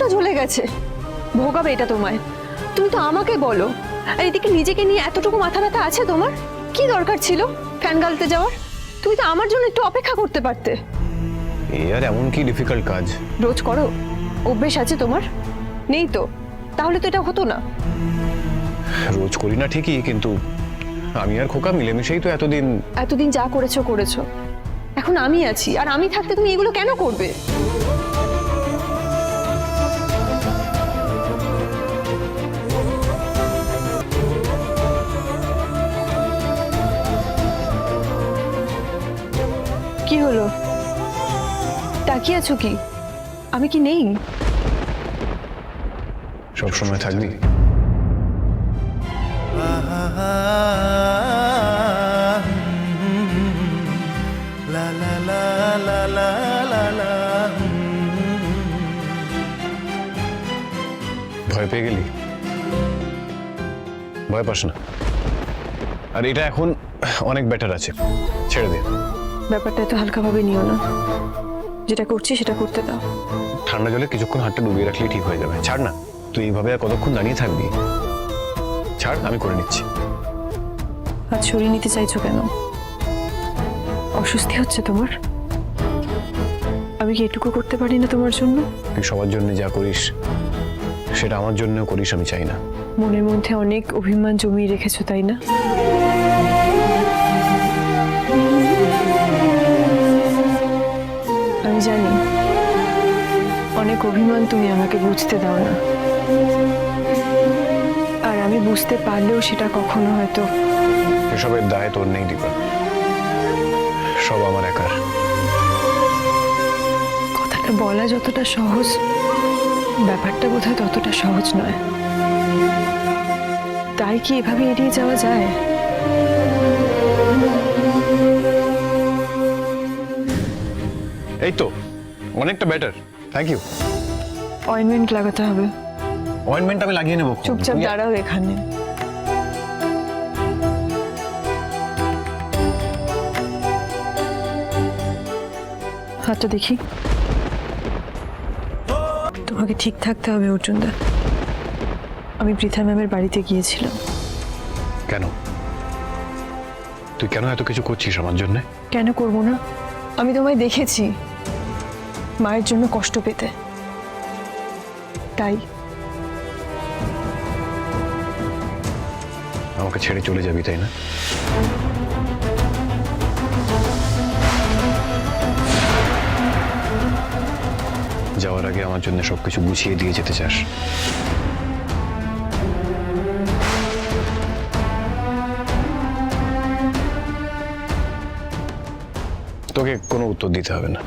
কতটা জ্বলে গেছে। ভোগাবে এটা তোমায়। তুমি তো আমাকে বলো। আর এদিকে নিজেকে নিয়ে এতটুকু মাথা ব্যথা আছে তোমার? কি দরকার ছিল ফ্যান গালতে যাওয়ার? তুমি তো আমার জন্য একটু অপেক্ষা করতে পারতে। এই আর এমন কি ডিফিকাল্ট কাজ? রোজ করো। অভ্যেস আছে তোমার? নেই তো। তাহলে তো এটা হতো না। রোজ করি না ঠিকই কিন্তু আমি আর খোকা মিলেমিশেই তো এতদিন এতদিন যা করেছ করেছ। এখন আমি আছি। আর আমি থাকতে তুমি এগুলো কেন করবে? কি হলো? তাকিয়ে আছো কি? আমি কি নেই? সব সময় থাকবি। ভয় পেয়ে গেলি? ভয় পাস না। আর এটা এখন অনেক বেটার আছে। ছেড়ে দে। ব্যাপারটা এত হালকাভাবে নিও না। যেটা করছি সেটা করতে দাও। ঠান্ডা জলে কিছুক্ষণ হাতটা ডুবিয়ে রাখলে ঠিক হয়ে যাবে। ছাড় না তুই এইভাবে আর কতক্ষণ দাঁড়িয়ে থাকবি? ছাড় আমি করে নিচ্ছি। আজ সরিয়ে নিতে চাইছো কেন? অস্বস্তি হচ্ছে তোমার? আমি কি এটুকু করতে পারি না তোমার জন্য? তুই সবার জন্য যা করিস সেটা আমার জন্যও করিস আমি চাই না। মনের মধ্যে অনেক অভিমান জমিয়ে রেখেছো তাই না? আমি জানি। অনেক অভিমান তুমি আমাকে বুঝতে দাও না। আর আমি বুঝতে পারলেও সেটা কখনো হয়তো এসবের দায় তোর নেই দীপা। সব আমার একার। কথাটা বলা যতটা সহজ ব্যাপারটা বোধহয় ততটা সহজ নয়। তাই কি এভাবে এড়িয়ে যাওয়া যায়? এই তো অনেকটা বেটার থ্যাংক ইউ অয়েনমেন্ট লাগাতে হবে। অয়েন্টমেন্ট আমি লাগিয়ে নেব। চুপচাপ দাঁড়াও এখানে। হাতটা দেখি। তোমাকে ঠিক থাকতে হবে অর্জুনদা। আমি পৃথা ম্যামের বাড়িতে গিয়েছিলাম। কেন? তুই কেন এত কিছু করছিস আমার জন্য? কেন করব না? আমি তোমায় দেখেছি। মায়ের জন্য কষ্ট পেতে। তাই। আমাকে ছেড়ে চলে যাবি, তাই না? যাওয়ার আগে আমার জন্য সবকিছু গুছিয়ে দিয়ে যেতে চাস। তোকে কোনো উত্তর দিতে হবে না।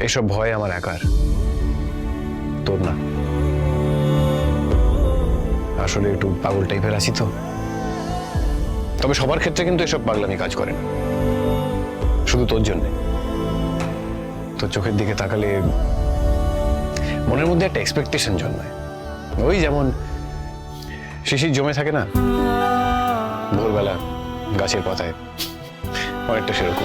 এসব ভয় আমার একার। তোর না। আসলে একটু পাগল টাইপের আছি তো। তবে সবার ক্ষেত্রে কিন্তু এসব পাগলামি কাজ করে শুধু তোর জন্যে। তোর চোখের দিকে তাকালে মনের মধ্যে একটা এক্সপেকটেশন জন্মায়। ওই যেমন শিশির জমে থাকে না? ভোরবেলা গাছের পাতায়। অনেকটা সেরকম।